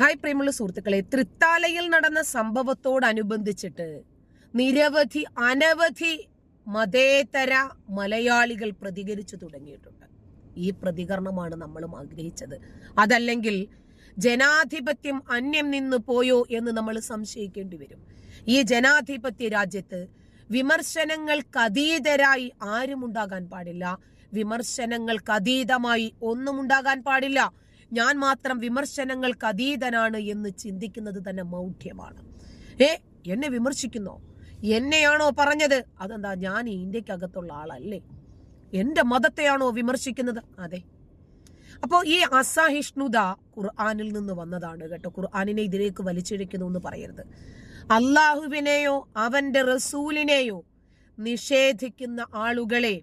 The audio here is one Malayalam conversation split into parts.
ഹായ് പ്രിയമുള്ള സുഹൃത്തുക്കളെ തൃത്താലയിൽ നടന്ന സംഭവത്തോടനുബന്ധിച്ചിട്ട് നിരവധി അനവധി മതേതര മലയാളികൾ പ്രതികരിച്ചു തുടങ്ങിയിട്ടുണ്ട്. ഈ പ്രതികരണമാണ് നമ്മളും ആഗ്രഹിച്ചത്. അതല്ലെങ്കിൽ ജനാധിപത്യം അന്യം നിന്ന് പോയോ എന്ന് നമ്മൾ സംശയിക്കേണ്ടി വരും. ഈ ജനാധിപത്യ രാജ്യത്ത് വിമർശനങ്ങൾക്കതീതരായി ആരും ഉണ്ടാകാൻ പാടില്ല. വിമർശനങ്ങൾക്ക് അതീതമായി ഒന്നും ഉണ്ടാകാൻ പാടില്ല. ഞാൻ മാത്രം വിമർശനങ്ങൾക്ക് അതീതനാണ് എന്ന് ചിന്തിക്കുന്നത് തന്നെ മൗഢ്യമാണ്. ഏ എന്നെ വിമർശിക്കുന്നോ? എന്നെയാണോ പറഞ്ഞത്? അതെന്താ ഞാൻ ഇന്ത്യക്കകത്തുള്ള ആളല്ലേ? എന്റെ മതത്തെയാണോ വിമർശിക്കുന്നത്? അതെ. അപ്പോൾ ഈ അസഹിഷ്ണുത ഖുർആാനിൽ നിന്ന് വന്നതാണ് കേട്ടോ. ഖുർആാനിനെ ഇതിലേക്ക് വലിച്ചിഴക്കുന്നു എന്ന് പറയരുത്. അള്ളാഹുവിനെയോ അവന്റെ റസൂലിനെയോ നിഷേധിക്കുന്ന ആളുകളെ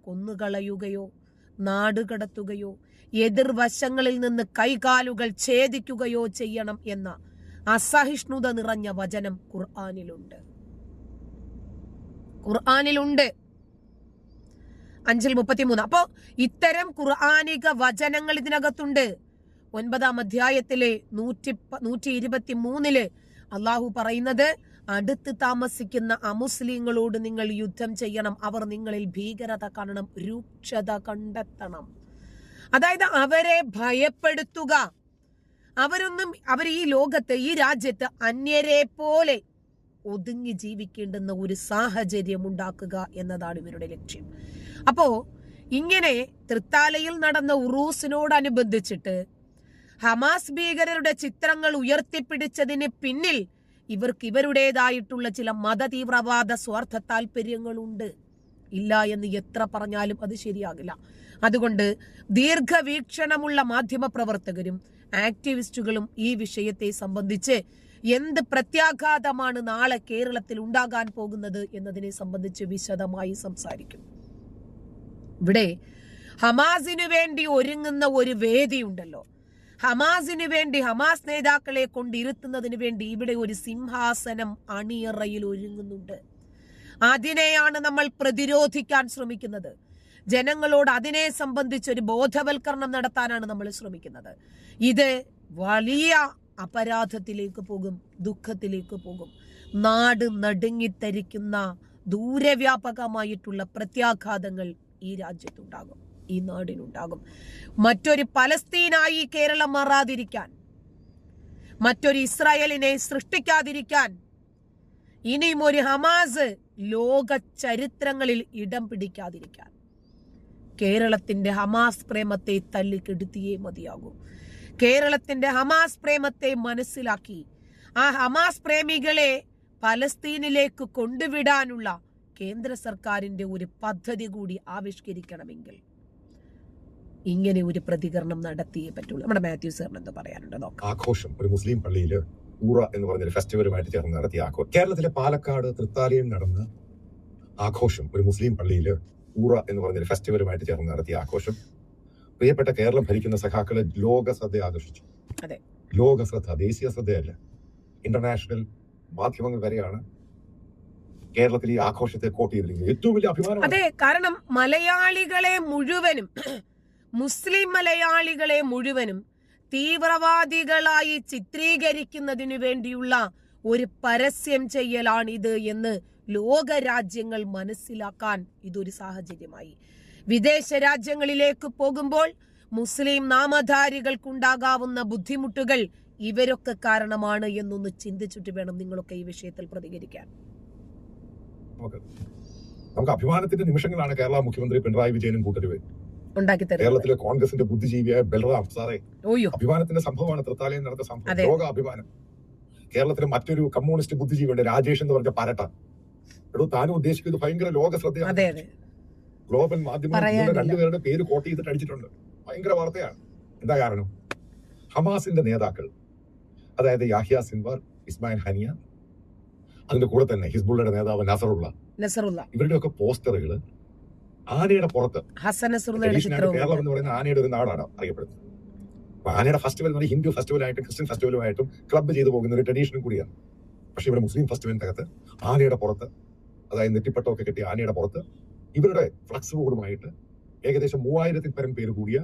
കൊന്നുകളയുകയോ നാടുകടത്തുകയോ എതിർവശങ്ങളിൽ നിന്ന് കൈകാലുകൾ ഛേദിക്കുകയോ ചെയ്യണം എന്ന അസഹിഷ്ണുത നിറഞ്ഞ വചനം ഖുർആാനിലുണ്ട്. ഖുർആാനിലുണ്ട്. അഞ്ചിൽ മുപ്പത്തിമൂന്ന്. അപ്പോ ഇത്തരം ഖുർആാനിക വചനങ്ങൾ ഇതിനകത്തുണ്ട്. ഒൻപതാം അധ്യായത്തിലെ നൂറ്റി നൂറ്റി ഇരുപത്തി മൂന്നിൽ അള്ളാഹു പറയുന്നത് അടുത്ത് താമസിക്കുന്ന അമുസ്ലിങ്ങളോട് നിങ്ങൾ യുദ്ധം ചെയ്യണം. അവർ നിങ്ങളിൽ ഭീകരത കാണണം രൂക്ഷത കണ്ടെത്തണം. അതായത് അവരെ ഭയപ്പെടുത്തുക. അവരൊന്നും അവർ ഈ ലോകത്ത് ഈ രാജ്യത്ത് അന്യരെ പോലെ ഒതുങ്ങി ജീവിക്കേണ്ടുന്ന ഒരു സാഹചര്യം ഉണ്ടാക്കുക എന്നതാണ് ഇവരുടെ ലക്ഷ്യം. അപ്പോ ഇങ്ങനെ തൃത്താലയിൽ നടന്ന ഉറൂസിനോടനുബന്ധിച്ചിട്ട് ഹമാസ് ഭീകരരുടെ ചിത്രങ്ങൾ ഉയർത്തിപ്പിടിച്ചതിന് പിന്നിൽ ഇവർക്ക് ഇവരുടേതായിട്ടുള്ള ചില മതതീവ്രവാദ സ്വാർത്ഥ താല്പര്യങ്ങളുണ്ട് ഇല്ല എന്ന് എത്ര പറഞ്ഞാലും അത് ശരിയാകില്ല. അതുകൊണ്ട് ദീർഘവീക്ഷണമുള്ള മാധ്യമ പ്രവർത്തകരും ആക്ടിവിസ്റ്റുകളും ഈ വിഷയത്തെ സംബന്ധിച്ച് എന്ത് പ്രത്യാഘാതമാണ് നാളെ കേരളത്തിൽ ഉണ്ടാകാൻ പോകുന്നത് എന്നതിനെ സംബന്ധിച്ച് വിശദമായി സംസാരിക്കും. ഇവിടെ ഹമാസിനു വേണ്ടി ഒരുങ്ങുന്ന ഒരു വേദിയുണ്ടല്ലോ. ഹമാസിനു വേണ്ടി ഹമാസ് നേതാക്കളെ കൊണ്ടിരുത്തുന്നതിന് വേണ്ടി ഇവിടെ ഒരു സിംഹാസനം അണിയറയിൽ ഒരുങ്ങുന്നുണ്ട്. അതിനെയാണ് നമ്മൾ പ്രതിരോധിക്കാൻ ശ്രമിക്കുന്നത്. ജനങ്ങളോട് അതിനെ സംബന്ധിച്ച് ഒരു ബോധവൽക്കരണം നടത്താനാണ് നമ്മൾ ശ്രമിക്കുന്നത്. ഇത് വലിയ അപരാധത്തിലേക്ക് പോകും ദുഃഖത്തിലേക്ക് പോകും. നാട് നടുങ്ങിത്തരിക്കുന്ന ദൂരവ്യാപകമായിട്ടുള്ള പ്രത്യാഘാതങ്ങൾ ഈ രാജ്യത്തുണ്ടാകും ഈ നാടിനുണ്ടാകും. മറ്റൊരു പലസ്തീനായി കേരളം മാറാതിരിക്കാൻ മറ്റൊരു ഇസ്രായേലിനെ സൃഷ്ടിക്കാതിരിക്കാൻ ഇനിയും ഒരു ഹമാസ് ലോക ചരിത്രങ്ങളിൽ ഇടം പിടിക്കാതിരിക്കാൻ കേരളത്തിന്റെ ഹമാസ് പ്രേമത്തെ തല്ലിക്കെടുത്തിയേ മതിയാകൂ. കേരളത്തിന്റെ ഹമാസ് പ്രേമത്തെ മനസ്സിലാക്കി. ആ ഹമാസ് പ്രേമികളെ പലസ്തീനിലേക്ക് കൊണ്ടുവിടാനുള്ള കേന്ദ്ര സർക്കാരിന്റെ ഒരു പദ്ധതി കൂടി ആവിഷ്കരിക്കണമെങ്കിൽ ഇങ്ങനെ ഒരു പ്രതികരണം നടത്തിയേ പറ്റുള്ളൂ. നമ്മുടെ മാത്യു സാറിന് എന്ത് പറയാനുണ്ട്? ആഘോഷം. ഒരു മുസ്ലിം പള്ളിയിൽ ഊറ എന്ന് പറഞ്ഞ ഫെസ്റ്റിവലുമായിട്ട് ചേർന്ന് നടത്തിയ ആഘോഷം കേരളത്തിലെ പാലക്കാട് തൃത്താലയിൽ നടന്ന ആഘോഷം ഒരു മുസ്ലിം പള്ളിയിൽ ഊറ എന്ന് പറഞ്ഞൊരു ഫെസ്റ്റിവലുമായിട്ട് ചേർന്ന് നടത്തിയ ആഘോഷം. പ്രിയപ്പെട്ട കേരളം ഭരിക്കുന്ന സഖാക്കളെ ലോക ശ്രദ്ധ ആകർഷിച്ചു. ലോക ശ്രദ്ധ ദേശീയ ശ്രദ്ധയല്ല. ഇന്റർനാഷണൽ മാധ്യമങ്ങൾ വരെയാണ് കേരളത്തിൽ ഈ ആഘോഷത്തെ കോട്ട് ചെയ്തിരിക്കുന്നത്. ഏറ്റവും വലിയ അഭിമാനം അതെ കാരണം മലയാളികളെ മുഴുവനും മുസ്ലിം മലയാളികളെ മുഴുവനും തീവ്രവാദികളായി ചിത്രീകരിക്കുന്നതിനു വേണ്ടിയുള്ള ഒരു പരസ്യം ചെയ്യലാണിത് എന്ന് ലോക രാജ്യങ്ങൾ മനസ്സിലാക്കാൻ ഇതൊരു സാഹചര്യമായി. വിദേശ രാജ്യങ്ങളിലേക്ക് പോകുമ്പോൾ മുസ്ലിം നാമധാരികൾക്കുണ്ടാകാവുന്ന ബുദ്ധിമുട്ടുകൾ ഇവരൊക്കെ കാരണമാണ് എന്നൊന്ന് ചിന്തിച്ചിട്ട് വേണം നിങ്ങളൊക്കെ ഈ വിഷയത്തിൽ പ്രതികരിക്കാൻ. നമുക്ക് അഭിമാനത്തിന്റെ നിമിഷങ്ങളാണ് കേരള മുഖ്യമന്ത്രി പിണറായി വിജയനും കൂട്ടരുവേ. കേരളത്തിലെ കോൺഗ്രസിന്റെ ബുദ്ധിജീവിയായ ബൽറാം സാറേ അഭിമാനത്തിന്റെ സംഭവമാണ് തൃത്താലയിൽ നടന്ന സംഭവം. ലോകാഭിമാനം. ലോക അഭിമാനം കേരളത്തിലെ മറ്റൊരു കമ്മ്യൂണിസ്റ്റ് ബുദ്ധിജീവിയുണ്ട് രാജേഷ് എന്ന് പറഞ്ഞ പരട്ട. എടോ താനും ഉദ്ദേശിക്കുന്നത് ഭയങ്കര ലോക ശ്രദ്ധയാണ്. അതെ അതെ. ഗ്ലോബൽ മാധ്യമങ്ങൾ പറയാനില്ല. രണ്ടുപേരുടെ പേര് കോട്ട് ചെയ്തിട്ട് അടിച്ചിട്ടുണ്ട്. ഭയങ്കര വാർത്തയാണ്. എന്താ കാരണം? ഹമാസിന്റെ നേതാക്കൾ അതായത് യാഹിയ സിൻവാർ ഇസ്മായിൽ ഹനിയ അതിന്റെ കൂടെ തന്നെ ഹിസ്ബുള്ളയുടെ നേതാവ് നസറുള്ള നസറുല്ല ഇവരുടെയൊക്കെ പോസ്റ്ററുകൾ ആനയുടെ പുറത്ത്. ഹസൻ നസറുല്ലയുടെ ചിത്രവും കേരളം എന്ന് പറയുന്ന ആനയുടെ ഒരു നാടാണ് അറിയപ്പെടുന്നത്. അപ്പൊ ആനയുടെ ഫെസ്റ്റിവൽ എന്ന് പറഞ്ഞാൽ ഹിന്ദു ഫെസ്റ്റിവലായിട്ടും ക്രിസ്ത്യൻ ഫെസ്റ്റിവലുമായിട്ടും ക്ലബ്ബ് ചെയ്തു പോകുന്ന ഒരു ട്രഡീഷനും കൂടിയാണ്. പക്ഷെ ഇവിടെ മുസ്ലിം ഫെസ്റ്റിവലിന്റെ അകത്ത് ആനയുടെ പുറത്ത് അതായത് നെറ്റിപ്പട്ടമൊക്കെ കെട്ടിയ ആനയുടെ പുറത്ത് ഇവരുടെ ഫ്ലക്സ് ബോർഡുമായിട്ട് ഏകദേശം മൂവായിരത്തിൽ പരം പേര് കൂടിയ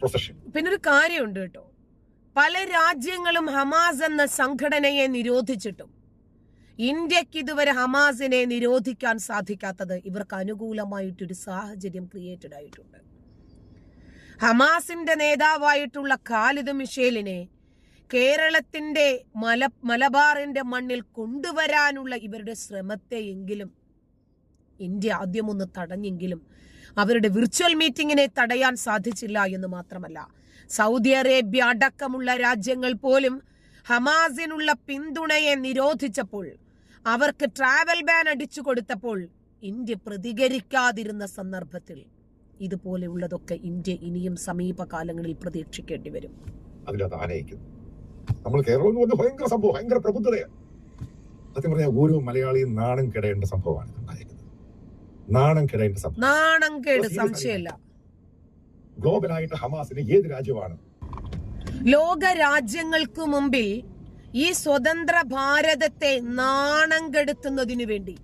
പ്രൊസഷൻ പിന്നെ ഒരു കാര്യമുണ്ട് കേട്ടോ. പല രാജ്യങ്ങളും ഹമാസ് എന്ന സംഘടനയെ നിരോധിച്ചിട്ടും ഇന്ത്യയ്ക്ക് ഇതുവരെ ഹമാസിനെ നിരോധിക്കാൻ സാധിക്കാത്തത് ഇവർക്ക് അനുകൂലമായിട്ടൊരു സാഹചര്യം ക്രിയേറ്റഡ് ആയിട്ടുണ്ട്. ഹമാസിന്റെ നേതാവായിട്ടുള്ള ഖാലിദ് മിഷേലിനെ കേരളത്തിന്റെ മല മലബാറിന്റെ മണ്ണിൽ കൊണ്ടുവരാനുള്ള ഇവരുടെ ശ്രമത്തെയെങ്കിലും ഇന്ത്യ ആദ്യമൊന്ന് തടഞ്ഞെങ്കിലും അവരുടെ വിർച്വൽ മീറ്റിങ്ങിനെ തടയാൻ സാധിച്ചില്ല എന്ന് മാത്രമല്ല. സൗദി അറേബ്യ അടക്കമുള്ള രാജ്യങ്ങൾ പോലും ഹമാസിനുള്ള പിന്തുണയെ നിരോധിച്ചപ്പോൾ അവർക്ക് ട്രാവൽ ബാൻ അടിച്ചു കൊടുത്തപ്പോൾ ഇന്ത്യ പ്രതികരിക്കാതിരുന്ന സന്ദർഭത്തിൽ ഇതുപോലെയുള്ളതൊക്കെ ഇന്ത്യ ഇനിയും സമീപകാലങ്ങളിൽ പ്രതീക്ഷിക്കേണ്ടി വരും. അതിലത് ആനയിക്കുന്നു. നമ്മൾ കേരളം എന്ന് പറഞ്ഞ ഭയങ്കര സംഭവം ഭയങ്കര പ്രബുദ്ധതയാണ് സത്യം പറഞ്ഞാൽ ഓരോ മലയാളിയും നാണം കെടേണ്ട സംഭവമാണ് ഉണ്ടായിരിക്കുന്നത്. നാണം കെടേണ്ട സംഭവം. നാണം കേട് സംശയമില്ല. ഗ്ലോബലായിട്ട് ഹമാസിന് ഏത് രാജ്യമാണ്? ലോക രാജ്യങ്ങൾക്ക് മുമ്പിൽ ഈ സ്വതന്ത്ര ഭാരതത്തെ നാണം കെടുത്തുന്നതിനു വേണ്ടി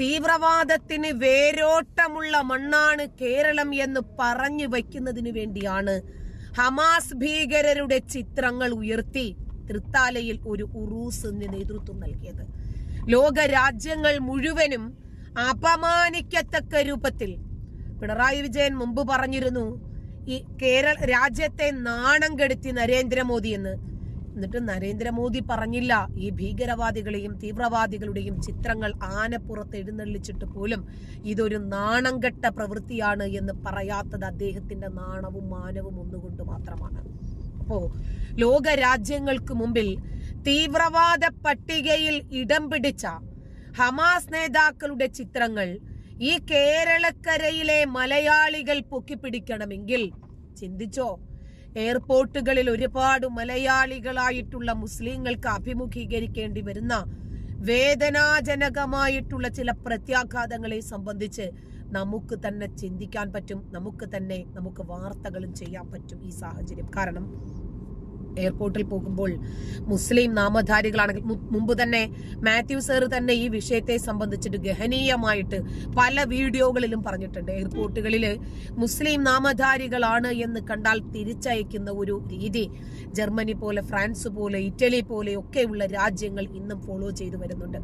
തീവ്രവാദത്തിന് വേരോട്ടമുള്ള മണ്ണാണ് കേരളം എന്ന് പറഞ്ഞു വയ്ക്കുന്നതിനു വേണ്ടിയാണ് ഹമാസ് ഭീകരരുടെ ചിത്രങ്ങൾ ഉയർത്തി തൃത്താലയിൽ ഒരു ഉറൂസിന് നേതൃത്വം നൽകിയത്. ലോക രാജ്യങ്ങൾ മുഴുവനും അപമാനിക്കത്തക്ക രൂപത്തിൽ പിണറായി വിജയൻ മുമ്പ് പറഞ്ഞിരുന്നു ഈ കേരള രാജ്യത്തെ നാണം കെടുത്തി നരേന്ദ്രമോദി എന്ന്. എന്നിട്ട് നരേന്ദ്രമോദി പറഞ്ഞില്ല. ഈ ഭീകരവാദികളെയും തീവ്രവാദികളുടെയും ചിത്രങ്ങൾ ആനപ്പുറത്ത് എഴുന്നള്ളിച്ചിട്ട് പോലും ഇതൊരു നാണംകെട്ട പ്രവൃത്തിയാണ് എന്ന് പറയാത്തത് അദ്ദേഹത്തിന്റെ നാണവും മാനവും ഒന്നുകൊണ്ട് മാത്രമാണ്. അപ്പോ ലോക രാജ്യങ്ങൾക്ക് മുമ്പിൽ തീവ്രവാദ പട്ടികയിൽ ഇടം പിടിച്ച ഹമാസ് നേതാക്കളുടെ ചിത്രങ്ങൾ ഈ കേരളക്കരയിലെ മലയാളികൾ പൊക്കിപ്പിടിക്കണമെങ്കിൽ ചിന്തിച്ചോ? എയർപോർട്ടുകളിൽ ഒരുപാട് മലയാളികളായിട്ടുള്ള മുസ്ലിങ്ങൾക്ക് അഭിമുഖീകരിക്കേണ്ടി വരുന്ന വേദനാജനകമായിട്ടുള്ള ചില പ്രത്യാഘാതങ്ങളെ സംബന്ധിച്ച് നമുക്ക് തന്നെ ചിന്തിക്കാൻ പറ്റും നമുക്ക് തന്നെ നമുക്ക് വാർത്തകളും ചെയ്യാൻ പറ്റും ഈ സാഹചര്യം. കാരണം എയർപോർട്ടിൽ പോകുമ്പോൾ മുസ്ലിം നാമധാരികളാണെങ്കിൽ മുമ്പ് തന്നെ മാത്യു സാർ തന്നെ ഈ വിഷയത്തെ സംബന്ധിച്ചിട്ട് ഗഹനീയമായിട്ട് പല വീഡിയോകളിലും പറഞ്ഞിട്ടുണ്ട്. എയർപോർട്ടുകളിൽ മുസ്ലിം നാമധാരികളാണ് എന്ന് കണ്ടാൽ തിരിച്ചയക്കുന്ന ഒരു രീതി ജർമ്മനി പോലെ ഫ്രാൻസ് പോലെ ഇറ്റലി പോലെ ഒക്കെയുള്ള രാജ്യങ്ങൾ ഇന്നും ഫോളോ ചെയ്തു വരുന്നുണ്ട്.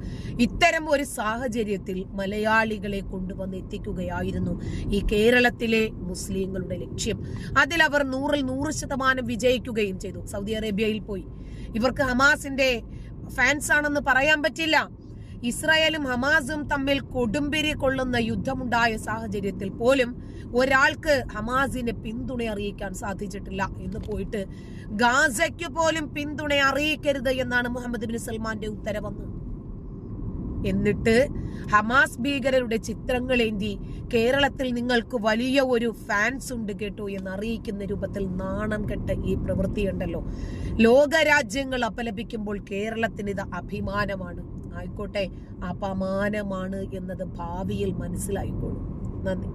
ഇത്തരം ഒരു സാഹചര്യത്തിൽ മലയാളികളെ കൊണ്ടുവന്ന് എത്തിക്കുകയായിരുന്നു ഈ കേരളത്തിലെ മുസ്ലിങ്ങളുടെ ലക്ഷ്യം. അതിൽ അവർ നൂറിൽ നൂറ് ശതമാനം വിജയിക്കുകയും ചെയ്തു. സൗദി അറേബ്യയിൽ പോയി. ഇവർക്ക് ഹമാസിന്റെ ഫാൻസ് ആണെന്ന് പറയാൻ പറ്റില്ല. ഇസ്രായേലും ഹമാസും തമ്മിൽ കൊടുമ്പിരി കൊള്ളുന്ന യുദ്ധമുണ്ടായ സാഹചര്യത്തിൽ പോലും ഒരാൾക്ക് ഹമാസിനെ പിന്തുണ അറിയിക്കാൻ സാധിച്ചിട്ടില്ല എന്ന് പോയിട്ട് ഗാസയ്ക്ക് പോലും പിന്തുണ അറിയിക്കരുത് എന്നാണ് മുഹമ്മദ് ബിൻ സൽമാന്റെ ഉത്തരവെന്ന് എന്നിട്ട് ഹമാസ് ഭീകരരുടെ ചിത്രങ്ങളേന്തി കേരളത്തിൽ നിങ്ങൾക്ക് വലിയ ഒരു ഫാൻസ് ഉണ്ട് കേട്ടോ എന്ന് അറിയിക്കുന്ന രൂപത്തിൽ നാണം കെട്ട ഈ പ്രവൃത്തിയുണ്ടല്ലോ ലോകരാജ്യങ്ങൾ അപലപിക്കുമ്പോൾ കേരളത്തിന് ഇത് അഭിമാനമാണ്. ആയിക്കോട്ടെ അപമാനമാണ് എന്നത് ഭാവിയിൽ മനസ്സിലായിക്കോളും. നന്ദി.